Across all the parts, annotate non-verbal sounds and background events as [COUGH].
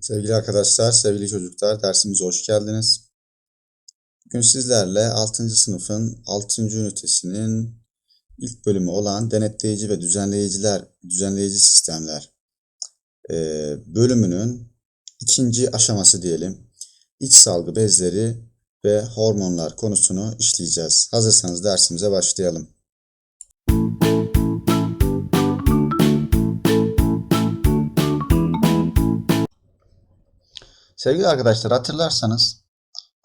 Sevgili arkadaşlar, sevgili çocuklar, dersimize hoş geldiniz. Bugün sizlerle 6. sınıfın 6. ünitesinin ilk bölümü olan denetleyici ve düzenleyiciler, düzenleyici sistemler e, bölümünün ikinci aşaması diyelim. İç salgı bezleri ve hormonlar konusunu işleyeceğiz. Hazırsanız dersimize başlayalım. Sevgili arkadaşlar hatırlarsanız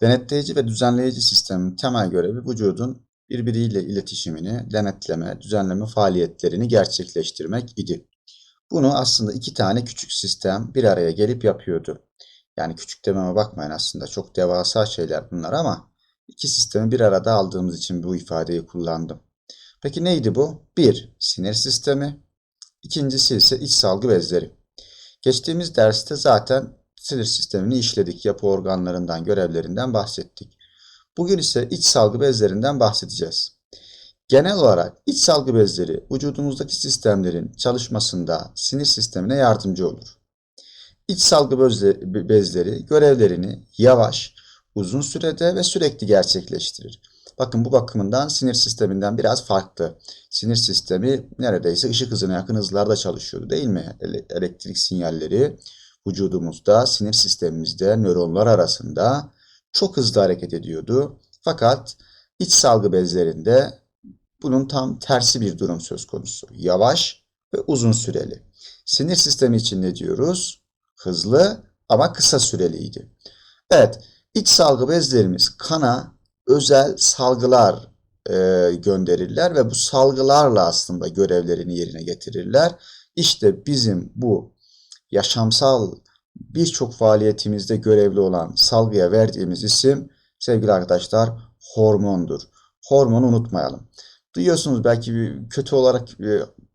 denetleyici ve düzenleyici sistemin temel görevi vücudun birbiriyle iletişimini, denetleme, düzenleme faaliyetlerini gerçekleştirmek idi. Bunu aslında iki tane küçük sistem bir araya gelip yapıyordu. Yani küçük dememe bakmayın aslında çok devasa şeyler bunlar ama iki sistemi bir arada aldığımız için bu ifadeyi kullandım. Peki neydi bu? Bir, sinir sistemi. İkincisi ise iç salgı bezleri. Geçtiğimiz derste zaten sinir sistemini işledik. Yapı organlarından, görevlerinden bahsettik. Bugün ise iç salgı bezlerinden bahsedeceğiz. Genel olarak iç salgı bezleri vücudumuzdaki sistemlerin çalışmasında sinir sistemine yardımcı olur. İç salgı bezleri görevlerini yavaş, uzun sürede ve sürekli gerçekleştirir. Bakın bu bakımından sinir sisteminden biraz farklı. Sinir sistemi neredeyse ışık hızına yakın hızlarda çalışıyordu değil mi? Elektrik sinyalleri vücudumuzda, sinir sistemimizde, nöronlar arasında çok hızlı hareket ediyordu. Fakat iç salgı bezlerinde bunun tam tersi bir durum söz konusu. Yavaş ve uzun süreli. Sinir sistemi için ne diyoruz? Hızlı ama kısa süreliydi. Evet, iç salgı bezlerimiz kana özel salgılar e, gönderirler ve bu salgılarla aslında görevlerini yerine getirirler. İşte bizim bu yaşamsal birçok faaliyetimizde görevli olan salgıya verdiğimiz isim sevgili arkadaşlar hormondur. Hormonu unutmayalım. Duyuyorsunuz belki bir kötü olarak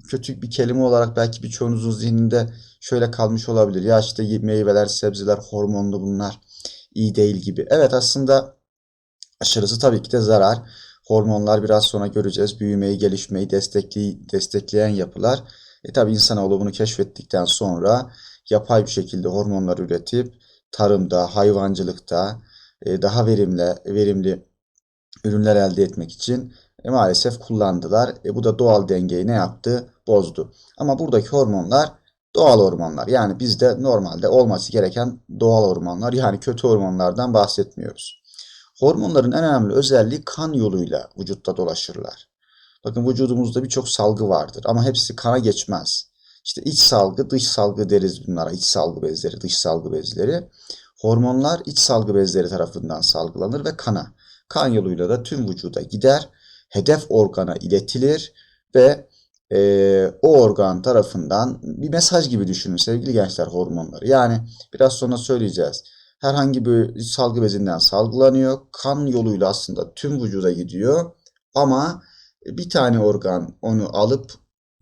kötü bir kelime olarak belki birçoğunuzun zihninde şöyle kalmış olabilir. Ya işte meyveler, sebzeler hormonlu bunlar iyi değil gibi. Evet aslında aşırısı tabii ki de zarar. Hormonlar biraz sonra göreceğiz. Büyümeyi, gelişmeyi destekleyen yapılar. E tabi insanoğlu bunu keşfettikten sonra yapay bir şekilde hormonlar üretip tarımda, hayvancılıkta e, daha verimli, verimli ürünler elde etmek için e, maalesef kullandılar. E, bu da doğal dengeyi ne yaptı? Bozdu. Ama buradaki hormonlar doğal hormonlar. Yani bizde normalde olması gereken doğal hormonlar yani kötü hormonlardan bahsetmiyoruz. Hormonların en önemli özelliği kan yoluyla vücutta dolaşırlar. Bakın vücudumuzda birçok salgı vardır ama hepsi kana geçmez. İşte iç salgı, dış salgı deriz bunlara. İç salgı bezleri, dış salgı bezleri. Hormonlar iç salgı bezleri tarafından salgılanır ve kana. Kan yoluyla da tüm vücuda gider. Hedef organa iletilir ve e, o organ tarafından bir mesaj gibi düşünün sevgili gençler hormonları. Yani biraz sonra söyleyeceğiz. Herhangi bir salgı bezinden salgılanıyor. Kan yoluyla aslında tüm vücuda gidiyor. Ama bir tane organ onu alıp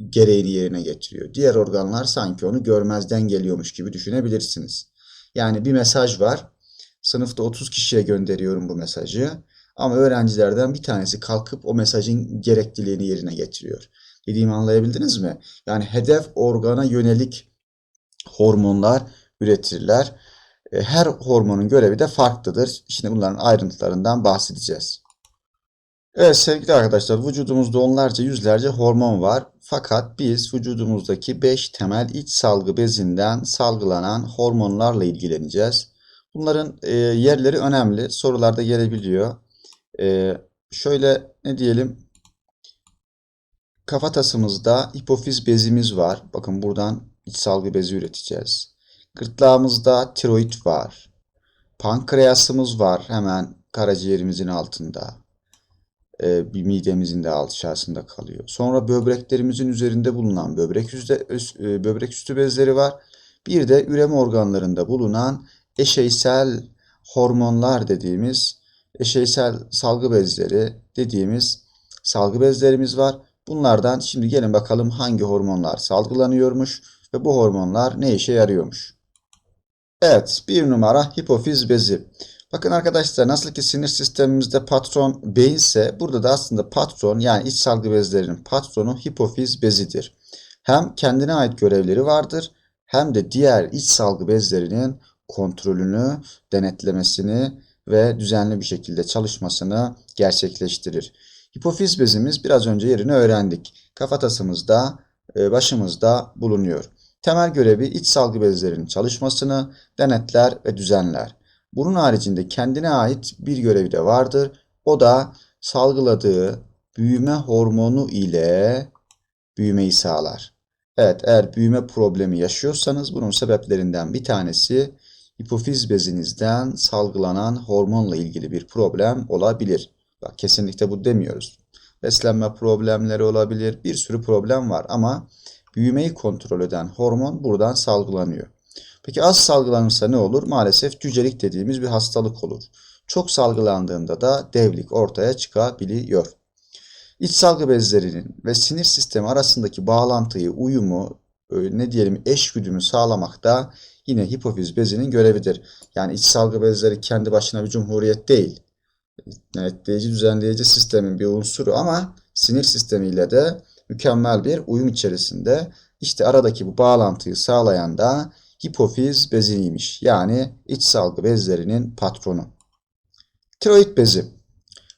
gereğini yerine getiriyor. Diğer organlar sanki onu görmezden geliyormuş gibi düşünebilirsiniz. Yani bir mesaj var. Sınıfta 30 kişiye gönderiyorum bu mesajı. Ama öğrencilerden bir tanesi kalkıp o mesajın gerekliliğini yerine getiriyor. Dediğimi anlayabildiniz mi? Yani hedef organa yönelik hormonlar üretirler. E, her hormonun görevi de farklıdır. Şimdi bunların ayrıntılarından bahsedeceğiz. Evet sevgili arkadaşlar vücudumuzda onlarca yüzlerce hormon var. Fakat biz vücudumuzdaki 5 temel iç salgı bezinden salgılanan hormonlarla ilgileneceğiz. Bunların e, yerleri önemli. Sorularda gelebiliyor. E, şöyle ne diyelim kafatasımızda hipofiz bezimiz var. Bakın buradan iç salgı bezi üreteceğiz. Gırtlağımızda tiroid var. Pankreasımız var hemen karaciğerimizin altında e, bir midemizin de aşağısında kalıyor. Sonra böbreklerimizin üzerinde bulunan böbrek üstü, e, böbrek üstü bezleri var. Bir de üreme organlarında bulunan eşeysel hormonlar dediğimiz eşeysel salgı bezleri dediğimiz salgı bezlerimiz var. Bunlardan şimdi gelin bakalım hangi hormonlar salgılanıyormuş ve bu hormonlar ne işe yarıyormuş. Evet bir numara hipofiz bezi. Bakın arkadaşlar nasıl ki sinir sistemimizde patron beyinse burada da aslında patron yani iç salgı bezlerinin patronu hipofiz bezidir. Hem kendine ait görevleri vardır hem de diğer iç salgı bezlerinin kontrolünü, denetlemesini ve düzenli bir şekilde çalışmasını gerçekleştirir. Hipofiz bezimiz biraz önce yerini öğrendik. Kafatasımızda, e, başımızda bulunuyor. Temel görevi iç salgı bezlerinin çalışmasını denetler ve düzenler. Bunun haricinde kendine ait bir görevi de vardır. O da salgıladığı büyüme hormonu ile büyümeyi sağlar. Evet, eğer büyüme problemi yaşıyorsanız bunun sebeplerinden bir tanesi hipofiz bezinizden salgılanan hormonla ilgili bir problem olabilir. Bak kesinlikle bu demiyoruz. Beslenme problemleri olabilir, bir sürü problem var ama büyümeyi kontrol eden hormon buradan salgılanıyor. Peki az salgılanırsa ne olur? Maalesef cücelik dediğimiz bir hastalık olur. Çok salgılandığında da devlik ortaya çıkabiliyor. İç salgı bezlerinin ve sinir sistemi arasındaki bağlantıyı, uyumu, e, ne diyelim eşgüdümü sağlamak da yine hipofiz bezinin görevidir. Yani iç salgı bezleri kendi başına bir cumhuriyet değil. Denetleyici, düzenleyici sistemin bir unsuru ama sinir sistemiyle de mükemmel bir uyum içerisinde. İşte aradaki bu bağlantıyı sağlayan da hipofiz beziymiş. Yani iç salgı bezlerinin patronu. Tiroid bezi.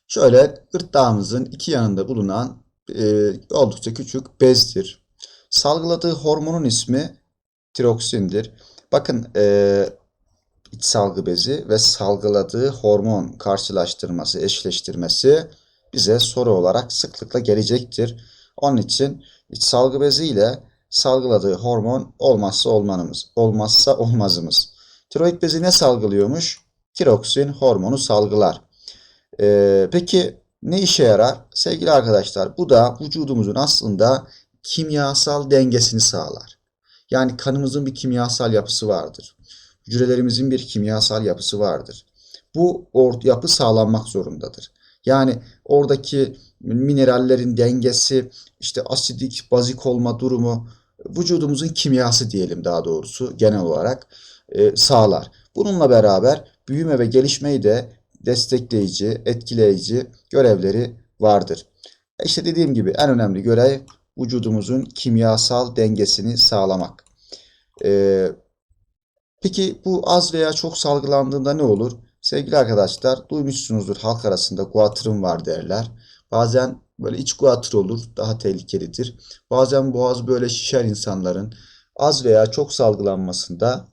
Şöyle gırtlağımızın iki yanında bulunan e, oldukça küçük bezdir. Salgıladığı hormonun ismi tiroksindir. Bakın e, iç salgı bezi ve salgıladığı hormon karşılaştırması, eşleştirmesi bize soru olarak sıklıkla gelecektir. Onun için iç salgı bezi ile salgıladığı hormon olmazsa olmanımız, olmazsa olmazımız. Tiroid bezi ne salgılıyormuş? Tiroksin hormonu salgılar. Ee, peki ne işe yarar? Sevgili arkadaşlar bu da vücudumuzun aslında kimyasal dengesini sağlar. Yani kanımızın bir kimyasal yapısı vardır. Hücrelerimizin bir kimyasal yapısı vardır. Bu yapı sağlanmak zorundadır. Yani oradaki minerallerin dengesi, işte asidik, bazik olma durumu, vücudumuzun kimyası diyelim daha doğrusu genel olarak e, sağlar. Bununla beraber büyüme ve gelişmeyi de destekleyici, etkileyici görevleri vardır. E işte dediğim gibi en önemli görev vücudumuzun kimyasal dengesini sağlamak. Ee, peki bu az veya çok salgılandığında ne olur? Sevgili arkadaşlar duymuşsunuzdur halk arasında guatrım var derler. Bazen böyle iç guatr olur daha tehlikelidir. Bazen boğaz böyle şişer insanların az veya çok salgılanmasında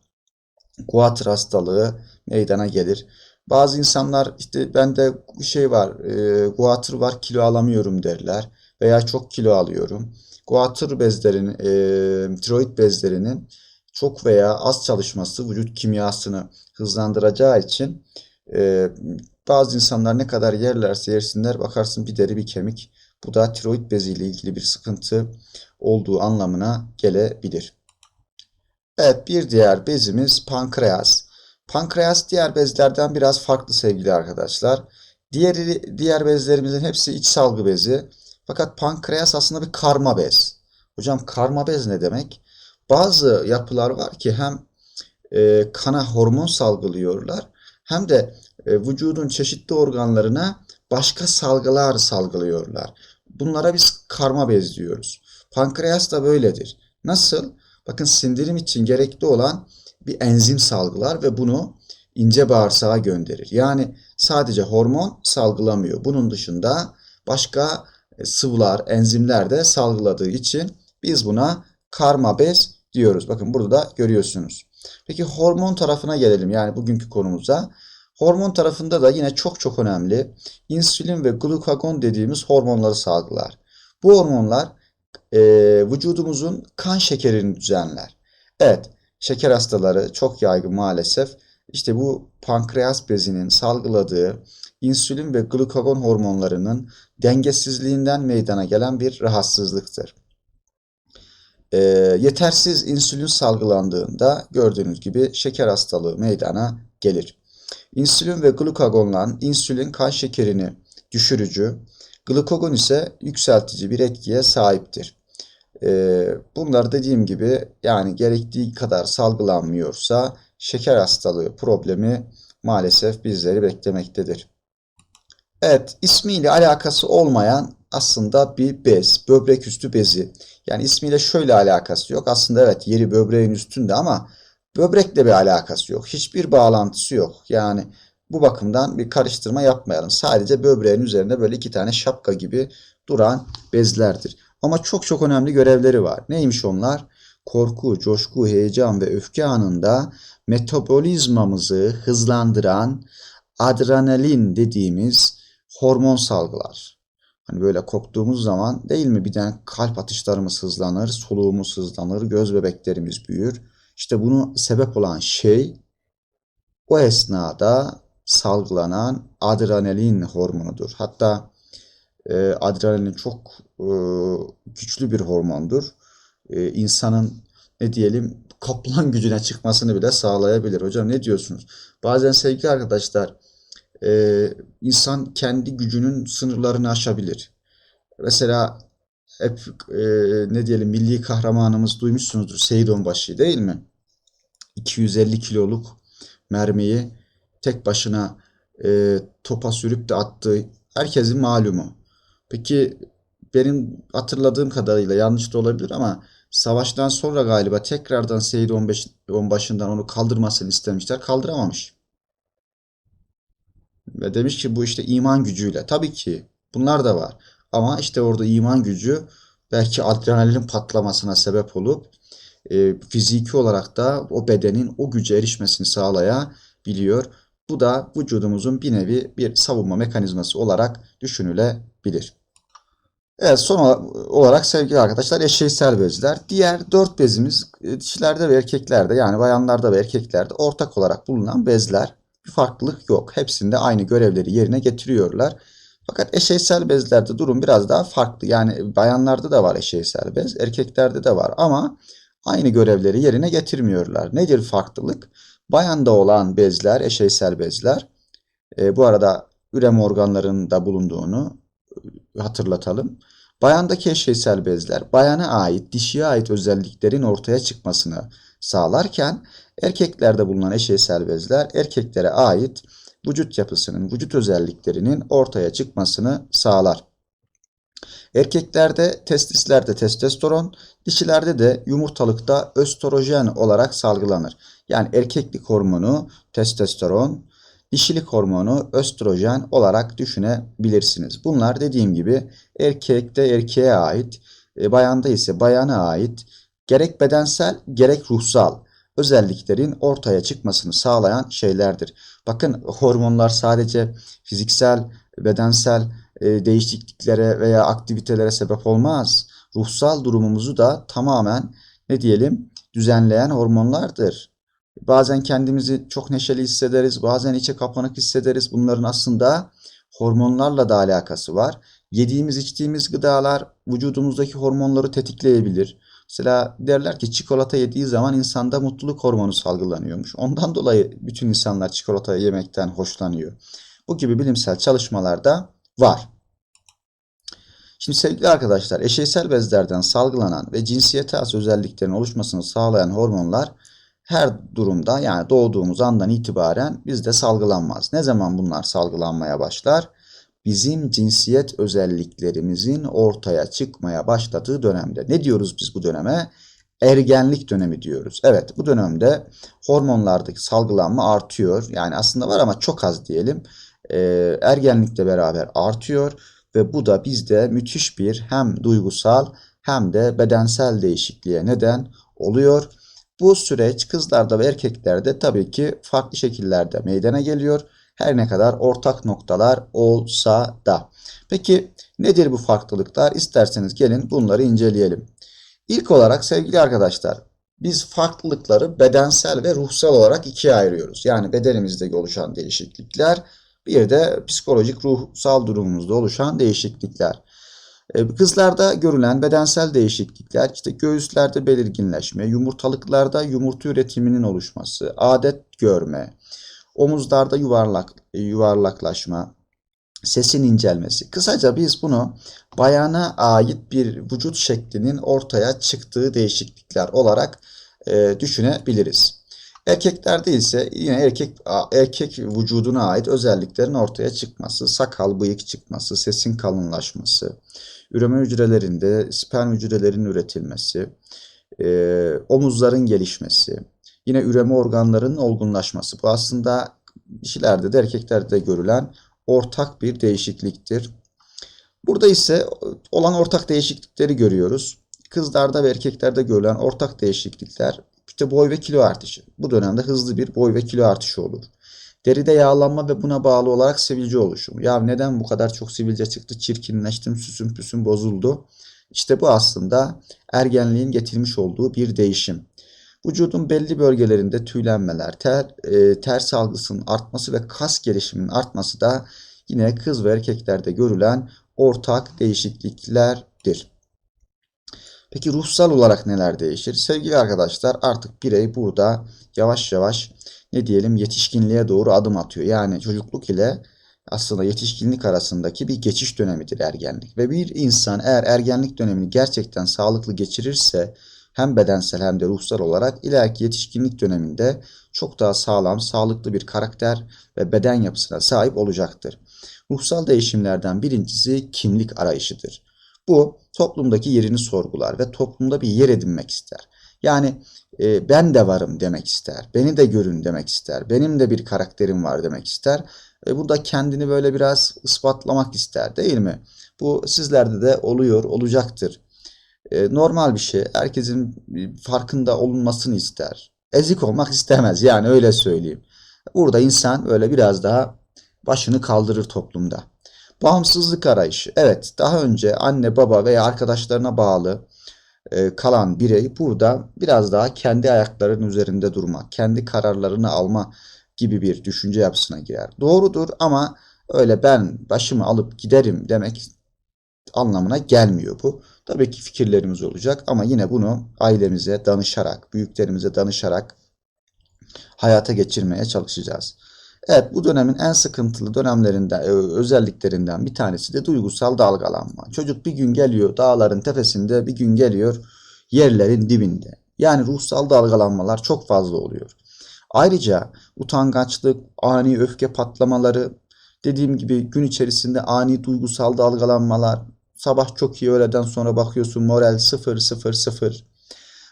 guatr hastalığı meydana gelir. Bazı insanlar işte bende şey var, e, guatr var kilo alamıyorum derler veya çok kilo alıyorum. Guatr bezlerinin, e, tiroid bezlerinin çok veya az çalışması vücut kimyasını hızlandıracağı için e, bazı insanlar ne kadar yerlerse yersinler bakarsın bir deri bir kemik. Bu da tiroid beziyle ilgili bir sıkıntı olduğu anlamına gelebilir. Evet bir diğer bezimiz pankreas. Pankreas diğer bezlerden biraz farklı sevgili arkadaşlar. Diğeri, diğer bezlerimizin hepsi iç salgı bezi. Fakat pankreas aslında bir karma bez. Hocam karma bez ne demek? Bazı yapılar var ki hem e, kana hormon salgılıyorlar hem de vücudun çeşitli organlarına başka salgılar salgılıyorlar. Bunlara biz karma bez diyoruz. Pankreas da böyledir. Nasıl? Bakın sindirim için gerekli olan bir enzim salgılar ve bunu ince bağırsağa gönderir. Yani sadece hormon salgılamıyor. Bunun dışında başka e, sıvılar, enzimler de salgıladığı için biz buna karma bez diyoruz. Bakın burada da görüyorsunuz. Peki hormon tarafına gelelim. Yani bugünkü konumuza. Hormon tarafında da yine çok çok önemli. İnsülin ve glukagon dediğimiz hormonları salgılar. Bu hormonlar e, vücudumuzun kan şekerini düzenler. Evet, şeker hastaları çok yaygın maalesef. İşte bu pankreas bezinin salgıladığı insülin ve glukagon hormonlarının dengesizliğinden meydana gelen bir rahatsızlıktır. E, yetersiz insülin salgılandığında gördüğünüz gibi şeker hastalığı meydana gelir. İnsülin ve glukagonla insülin kan şekerini düşürücü, glukagon ise yükseltici bir etkiye sahiptir. Ee, bunlar dediğim gibi yani gerektiği kadar salgılanmıyorsa şeker hastalığı problemi maalesef bizleri beklemektedir. Evet, ismiyle alakası olmayan aslında bir bez, böbrek üstü bezi. Yani ismiyle şöyle alakası yok. Aslında evet yeri böbreğin üstünde ama böbrekle bir alakası yok. Hiçbir bağlantısı yok. Yani bu bakımdan bir karıştırma yapmayalım. Sadece böbreğin üzerinde böyle iki tane şapka gibi duran bezlerdir. Ama çok çok önemli görevleri var. Neymiş onlar? Korku, coşku, heyecan ve öfke anında metabolizmamızı hızlandıran adrenalin dediğimiz hormon salgılar. Hani böyle korktuğumuz zaman değil mi birden kalp atışlarımız hızlanır, soluğumuz hızlanır, göz bebeklerimiz büyür. İşte bunu sebep olan şey o esnada salgılanan adrenalin hormonudur. Hatta e, adrenalin çok e, güçlü bir hormondur. E, insanın ne diyelim kaplan [LAUGHS] gücüne çıkmasını bile sağlayabilir. Hocam ne diyorsunuz? Bazen sevgili arkadaşlar e, insan kendi gücünün sınırlarını aşabilir. Mesela hep e, ne diyelim milli kahramanımız duymuşsunuzdur Seyit Onbaşı değil mi? 250 kiloluk mermiyi tek başına e, topa sürüp de attığı herkesin malumu. Peki benim hatırladığım kadarıyla yanlış da olabilir ama savaştan sonra galiba tekrardan Seyit Onbaşı'ndan onu kaldırmasını istemişler. Kaldıramamış. Ve demiş ki bu işte iman gücüyle. Tabii ki bunlar da var. Ama işte orada iman gücü belki adrenalin patlamasına sebep olup e, fiziki olarak da o bedenin o güce erişmesini sağlayabiliyor. Bu da vücudumuzun bir nevi bir savunma mekanizması olarak düşünülebilir. Evet son olarak sevgili arkadaşlar eşeysel bezler. Diğer dört bezimiz e, dişilerde ve erkeklerde yani bayanlarda ve erkeklerde ortak olarak bulunan bezler. Bir farklılık yok. Hepsinde aynı görevleri yerine getiriyorlar. Fakat eşeysel bezlerde durum biraz daha farklı. Yani bayanlarda da var eşeysel bez, erkeklerde de var ama aynı görevleri yerine getirmiyorlar. Nedir farklılık? Bayanda olan bezler, eşeysel bezler, e, bu arada ürem organlarında bulunduğunu e, hatırlatalım. Bayandaki eşeysel bezler bayana ait, dişiye ait özelliklerin ortaya çıkmasını sağlarken erkeklerde bulunan eşeysel bezler erkeklere ait vücut yapısının, vücut özelliklerinin ortaya çıkmasını sağlar. Erkeklerde testislerde testosteron, dişilerde de yumurtalıkta östrojen olarak salgılanır. Yani erkeklik hormonu testosteron, dişilik hormonu östrojen olarak düşünebilirsiniz. Bunlar dediğim gibi erkekte erkeğe ait, e, bayanda ise bayana ait gerek bedensel gerek ruhsal özelliklerin ortaya çıkmasını sağlayan şeylerdir. Bakın hormonlar sadece fiziksel, bedensel e, değişikliklere veya aktivitelere sebep olmaz. Ruhsal durumumuzu da tamamen ne diyelim düzenleyen hormonlardır. Bazen kendimizi çok neşeli hissederiz, bazen içe kapanık hissederiz. Bunların aslında hormonlarla da alakası var. Yediğimiz, içtiğimiz gıdalar vücudumuzdaki hormonları tetikleyebilir. Mesela derler ki çikolata yediği zaman insanda mutluluk hormonu salgılanıyormuş. Ondan dolayı bütün insanlar çikolata yemekten hoşlanıyor. Bu gibi bilimsel çalışmalarda var. Şimdi sevgili arkadaşlar eşeysel bezlerden salgılanan ve cinsiyete has özelliklerin oluşmasını sağlayan hormonlar her durumda yani doğduğumuz andan itibaren bizde salgılanmaz. Ne zaman bunlar salgılanmaya başlar? Bizim cinsiyet özelliklerimizin ortaya çıkmaya başladığı dönemde. Ne diyoruz biz bu döneme? Ergenlik dönemi diyoruz. Evet bu dönemde hormonlardaki salgılanma artıyor. Yani aslında var ama çok az diyelim. Ee, ergenlikle beraber artıyor ve bu da bizde müthiş bir hem duygusal hem de bedensel değişikliğe neden oluyor. Bu süreç kızlarda ve erkeklerde tabii ki farklı şekillerde meydana geliyor. Her ne kadar ortak noktalar olsa da. Peki nedir bu farklılıklar? İsterseniz gelin bunları inceleyelim. İlk olarak sevgili arkadaşlar biz farklılıkları bedensel ve ruhsal olarak ikiye ayırıyoruz. Yani bedenimizde oluşan değişiklikler bir de psikolojik ruhsal durumumuzda oluşan değişiklikler. E, kızlarda görülen bedensel değişiklikler işte göğüslerde belirginleşme, yumurtalıklarda yumurta üretiminin oluşması, adet görme, omuzlarda yuvarlak yuvarlaklaşma, sesin incelmesi. Kısaca biz bunu bayana ait bir vücut şeklinin ortaya çıktığı değişiklikler olarak e, düşünebiliriz. Erkeklerde ise yine erkek erkek vücuduna ait özelliklerin ortaya çıkması, sakal, bıyık çıkması, sesin kalınlaşması, üreme hücrelerinde sperm hücrelerinin üretilmesi, e, omuzların gelişmesi, yine üreme organlarının olgunlaşması. Bu aslında dişilerde de erkeklerde de görülen ortak bir değişikliktir. Burada ise olan ortak değişiklikleri görüyoruz. Kızlarda ve erkeklerde görülen ortak değişiklikler işte boy ve kilo artışı. Bu dönemde hızlı bir boy ve kilo artışı olur. Deride yağlanma ve buna bağlı olarak sivilce oluşumu. Ya neden bu kadar çok sivilce çıktı? Çirkinleştim, süsüm püsüm bozuldu. İşte bu aslında ergenliğin getirmiş olduğu bir değişim. Vücudun belli bölgelerinde tüylenmeler, ter, e, ter salgısının artması ve kas gelişiminin artması da yine kız ve erkeklerde görülen ortak değişikliklerdir. Peki ruhsal olarak neler değişir? Sevgili arkadaşlar artık birey burada yavaş yavaş ne diyelim yetişkinliğe doğru adım atıyor. Yani çocukluk ile aslında yetişkinlik arasındaki bir geçiş dönemidir ergenlik. Ve bir insan eğer ergenlik dönemini gerçekten sağlıklı geçirirse hem bedensel hem de ruhsal olarak ileriki yetişkinlik döneminde çok daha sağlam, sağlıklı bir karakter ve beden yapısına sahip olacaktır. Ruhsal değişimlerden birincisi kimlik arayışıdır. Bu toplumdaki yerini sorgular ve toplumda bir yer edinmek ister. Yani e, ben de varım demek ister. Beni de görün demek ister. Benim de bir karakterim var demek ister. E, bu da kendini böyle biraz ispatlamak ister değil mi? Bu sizlerde de oluyor, olacaktır. E, normal bir şey. Herkesin farkında olunmasını ister. Ezik olmak istemez yani öyle söyleyeyim. Burada insan böyle biraz daha başını kaldırır toplumda. Bağımsızlık arayışı. Evet, daha önce anne, baba veya arkadaşlarına bağlı e, kalan birey burada biraz daha kendi ayaklarının üzerinde durmak, kendi kararlarını alma gibi bir düşünce yapısına girer. Doğrudur ama öyle ben başımı alıp giderim demek anlamına gelmiyor bu. Tabii ki fikirlerimiz olacak ama yine bunu ailemize danışarak, büyüklerimize danışarak hayata geçirmeye çalışacağız. Evet bu dönemin en sıkıntılı dönemlerinden, e, özelliklerinden bir tanesi de duygusal dalgalanma. Çocuk bir gün geliyor dağların tepesinde, bir gün geliyor yerlerin dibinde. Yani ruhsal dalgalanmalar çok fazla oluyor. Ayrıca utangaçlık, ani öfke patlamaları, dediğim gibi gün içerisinde ani duygusal dalgalanmalar, sabah çok iyi öğleden sonra bakıyorsun moral sıfır sıfır sıfır.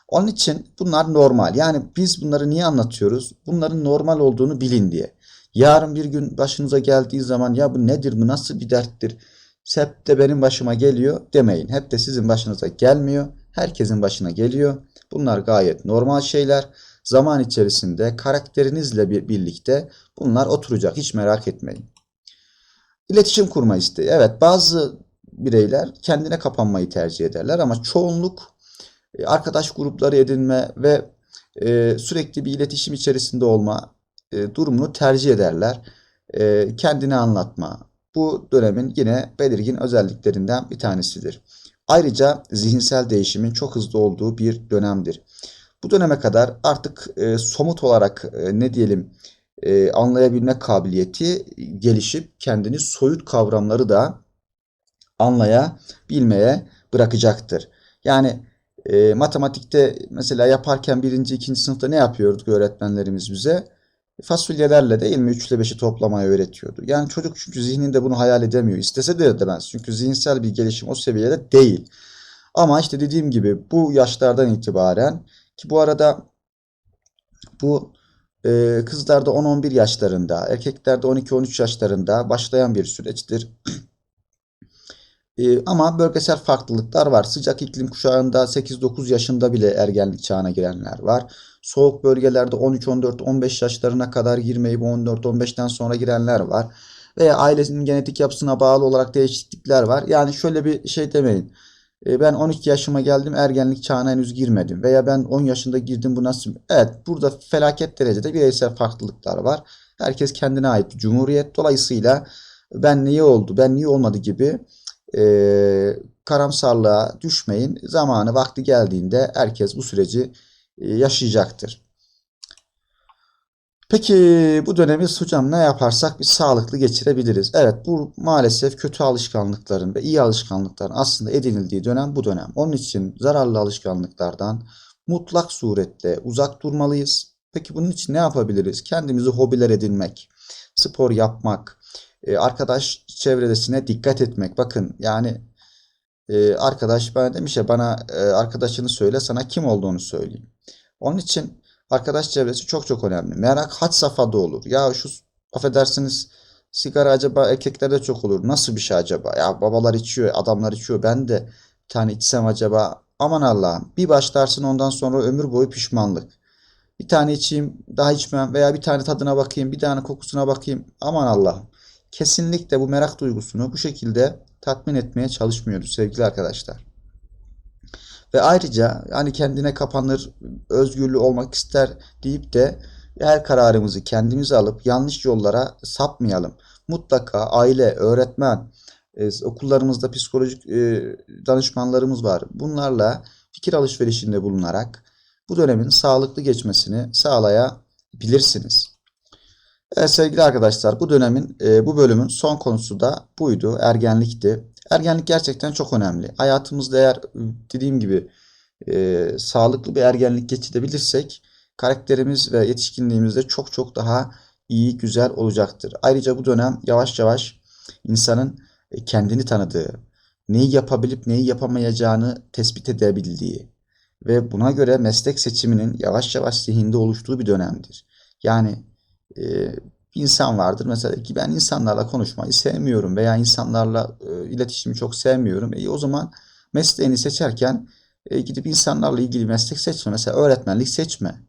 Onun için bunlar normal. Yani biz bunları niye anlatıyoruz? Bunların normal olduğunu bilin diye. Yarın bir gün başınıza geldiği zaman ya bu nedir bu nasıl bir derttir? Hep de benim başıma geliyor demeyin. Hep de sizin başınıza gelmiyor. Herkesin başına geliyor. Bunlar gayet normal şeyler. Zaman içerisinde karakterinizle birlikte bunlar oturacak. Hiç merak etmeyin. İletişim kurma isteği. Evet bazı bireyler kendine kapanmayı tercih ederler ama çoğunluk e, arkadaş grupları edinme ve e, sürekli bir iletişim içerisinde olma e, durumunu tercih ederler. Kendini anlatma. Bu dönemin yine belirgin özelliklerinden bir tanesidir. Ayrıca zihinsel değişimin çok hızlı olduğu bir dönemdir. Bu döneme kadar artık somut olarak ne diyelim anlayabilme kabiliyeti gelişip kendini soyut kavramları da anlayabilmeye bırakacaktır. Yani e, matematikte mesela yaparken birinci, ikinci sınıfta ne yapıyorduk öğretmenlerimiz bize? Fasulyelerle değil mi 3 ile 5'i toplamayı öğretiyordu. Yani çocuk çünkü zihninde bunu hayal edemiyor. İstese de edemez. Çünkü zihinsel bir gelişim o seviyede değil. Ama işte dediğim gibi bu yaşlardan itibaren ki bu arada bu e, kızlarda 10-11 yaşlarında, erkeklerde 12-13 yaşlarında başlayan bir süreçtir. [CLEARS THROAT] Ee, ama bölgesel farklılıklar var. Sıcak iklim kuşağında 8-9 yaşında bile ergenlik çağına girenler var. Soğuk bölgelerde 13-14-15 yaşlarına kadar girmeyip 14-15'ten sonra girenler var. Veya ailesinin genetik yapısına bağlı olarak değişiklikler var. Yani şöyle bir şey demeyin. Ee, ben 12 yaşıma geldim ergenlik çağına henüz girmedim. Veya ben 10 yaşında girdim bu nasıl? Evet burada felaket derecede bireysel farklılıklar var. Herkes kendine ait cumhuriyet. Dolayısıyla ben niye oldu, ben niye olmadı gibi e, karamsarlığa düşmeyin. Zamanı vakti geldiğinde herkes bu süreci e, yaşayacaktır. Peki bu dönemi hocam ne yaparsak biz sağlıklı geçirebiliriz. Evet bu maalesef kötü alışkanlıkların ve iyi alışkanlıkların aslında edinildiği dönem bu dönem. Onun için zararlı alışkanlıklardan mutlak surette uzak durmalıyız Peki bunun için ne yapabiliriz? Kendimizi hobiler edinmek, spor yapmak, e, arkadaş çevresine dikkat etmek. Bakın yani e, arkadaş bana demiş ya bana e, arkadaşını söyle sana kim olduğunu söyleyeyim. Onun için arkadaş çevresi çok çok önemli. Merak had safhada olur. Ya şu affedersiniz sigara acaba erkeklerde çok olur. Nasıl bir şey acaba? Ya babalar içiyor, adamlar içiyor. Ben de bir tane içsem acaba? Aman Allah'ım. Bir başlarsın ondan sonra ömür boyu pişmanlık. Bir tane içeyim, daha içmem veya bir tane tadına bakayım, bir tane kokusuna bakayım. Aman Allah'ım. Kesinlikle bu merak duygusunu bu şekilde tatmin etmeye çalışmıyoruz sevgili arkadaşlar. Ve ayrıca hani kendine kapanır, özgürlüğü olmak ister deyip de her kararımızı kendimiz alıp yanlış yollara sapmayalım. Mutlaka aile, öğretmen, e, okullarımızda psikolojik e, danışmanlarımız var. Bunlarla fikir alışverişinde bulunarak bu dönemin sağlıklı geçmesini sağlayabilirsiniz. Evet sevgili arkadaşlar bu dönemin e, bu bölümün son konusu da buydu. Ergenlikti. Ergenlik gerçekten çok önemli. Hayatımızda eğer dediğim gibi e, sağlıklı bir ergenlik geçirebilirsek karakterimiz ve yetişkinliğimiz de çok çok daha iyi, güzel olacaktır. Ayrıca bu dönem yavaş yavaş insanın e, kendini tanıdığı, neyi yapabilip neyi yapamayacağını tespit edebildiği ve buna göre meslek seçiminin yavaş yavaş zihinde oluştuğu bir dönemdir. Yani e, insan vardır mesela ki ben insanlarla konuşmayı sevmiyorum veya insanlarla e, iletişimi çok sevmiyorum. E, o zaman mesleğini seçerken e, gidip insanlarla ilgili meslek seçme. Mesela öğretmenlik seçme.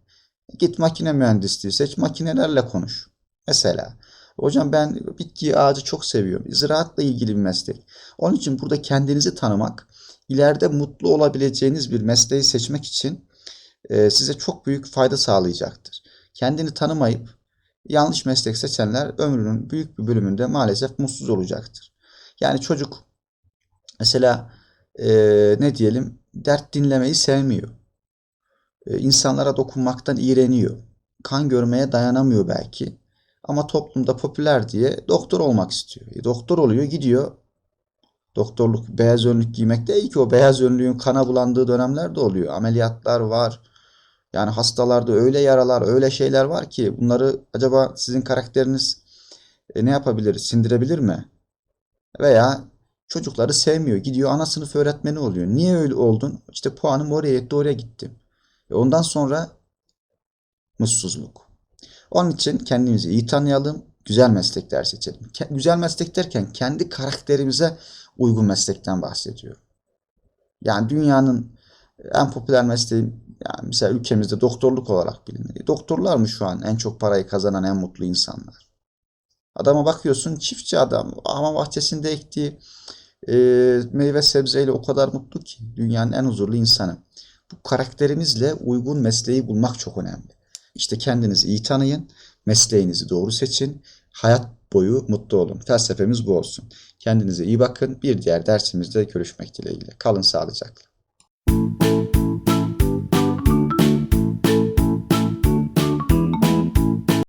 Git makine mühendisliği seç, makinelerle konuş. Mesela. Hocam ben bitki ağacı çok seviyorum. Ziraatla ilgili bir meslek. Onun için burada kendinizi tanımak, ileride mutlu olabileceğiniz bir mesleği seçmek için e, size çok büyük fayda sağlayacaktır. Kendini tanımayıp yanlış meslek seçenler ömrünün büyük bir bölümünde maalesef mutsuz olacaktır. Yani çocuk mesela e, ne diyelim dert dinlemeyi sevmiyor. E, insanlara dokunmaktan iğreniyor. Kan görmeye dayanamıyor belki. Ama toplumda popüler diye doktor olmak istiyor. E, doktor oluyor gidiyor. Doktorluk, beyaz önlük giymek değil ki o beyaz önlüğün kana bulandığı dönemler de oluyor. Ameliyatlar var. Yani hastalarda öyle yaralar, öyle şeyler var ki bunları acaba sizin karakteriniz e, ne yapabilir, sindirebilir mi? Veya çocukları sevmiyor, gidiyor ana sınıf öğretmeni oluyor. Niye öyle oldun? İşte puanım oraya yetti, oraya gittim. E ondan sonra mutsuzluk. Onun için kendimizi iyi tanıyalım, güzel meslekler seçelim. Ke- Güzel meslek derken kendi karakterimize uygun meslekten bahsediyorum. Yani dünyanın en popüler mesleği yani mesela ülkemizde doktorluk olarak bilinir. Doktorlar mı şu an en çok parayı kazanan en mutlu insanlar? Adama bakıyorsun çiftçi adam ama bahçesinde ektiği e, meyve sebzeyle o kadar mutlu ki dünyanın en huzurlu insanı. Bu karakterimizle uygun mesleği bulmak çok önemli. İşte kendinizi iyi tanıyın, mesleğinizi doğru seçin, hayat boyu mutlu olun. Felsefemiz bu olsun. Kendinize iyi bakın. Bir diğer dersimizde görüşmek dileğiyle. Kalın sağlıcakla.